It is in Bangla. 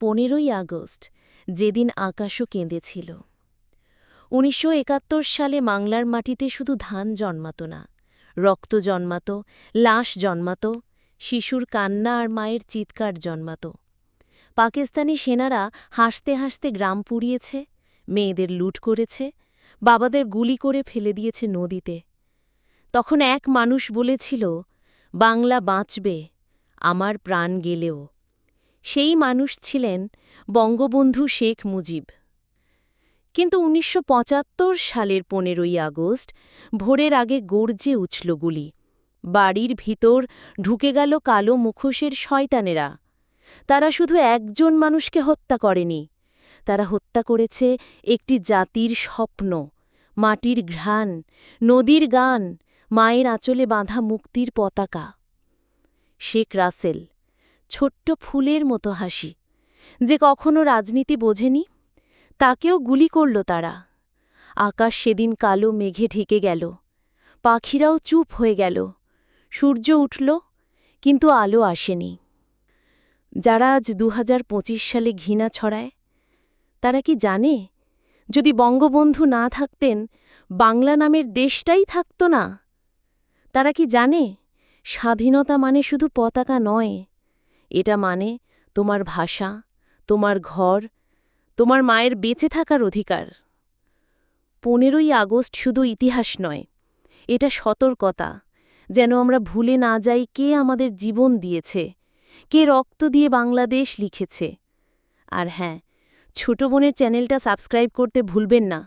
পনেরোই আগস্ট, যেদিন আকাশও কেঁদেছিল। উনিশশো একাত্তর সালে বাংলার মাটিতে শুধু ধান জন্মাত না, রক্ত জন্মাত, লাশ জন্মাত, শিশুর কান্না আর মায়ের চিৎকার জন্মাত। পাকিস্তানি সেনারা হাসতে হাসতে গ্রাম পুড়িয়েছে, মেয়েদের লুট করেছে, বাবাদের গুলি করে ফেলে দিয়েছে নদীতে। তখন এক মানুষ বলেছিল, বাংলা বাঁচবে, আমার প্রাণ গেলেও। সেই মানুষ ছিলেন বঙ্গবন্ধু শেখ মুজিব। কিন্তু উনিশশো পঁচাত্তর সালের পনেরোই আগস্ট ভোরের আগে গর্জে উছল গুলি। বাড়ির ভিতর ঢুকে গেল কালো মুখোশের শয়তানেরা। তারা শুধু একজন মানুষকে হত্যা করেনি, তারা হত্যা করেছে একটি জাতির স্বপ্ন, মাটির ঘ্রাণ, নদীর গান, মায়ের আঁচলে বাঁধা মুক্তির পতাকা। শেখ রাসেল ছোট্ট ফুলের মতো হাসি। যে কখনো রাজনীতি বোঝেনি, তাকেও গুলি করল তারা। আকাশ সেদিন কালো মেঘে ঢেকে গেল। পাখিরাও চুপ হয়ে গেল। সূর্য উঠল, কিন্তু আলো আসেনি। যারা আজ দু হাজার পঁচিশ সালে ঘৃণা ছড়ায়, তারা কি জানে? যদি বঙ্গবন্ধু না থাকতেন, বাংলা নামের দেশটাই থাকত না। তারা কি জানে? স্বাধীনতা মানে শুধু পতাকা নয় এটা মানে তোমার ভাষা, তোমার ঘর, তোমার মায়ের বেঁচে থাকার অধিকার। পনেরোই আগস্ট শুধু ইতিহাস নয়, এটা সতর্কতা, যেন আমরা ভুলে না যাই কে আমাদের জীবন দিয়েছে, কে রক্ত দিয়ে বাংলাদেশ লিখেছে। আর হ্যাঁ ছোট বোনের চ্যানেলটা সাবস্ক্রাইব করতে ভুলবেন না।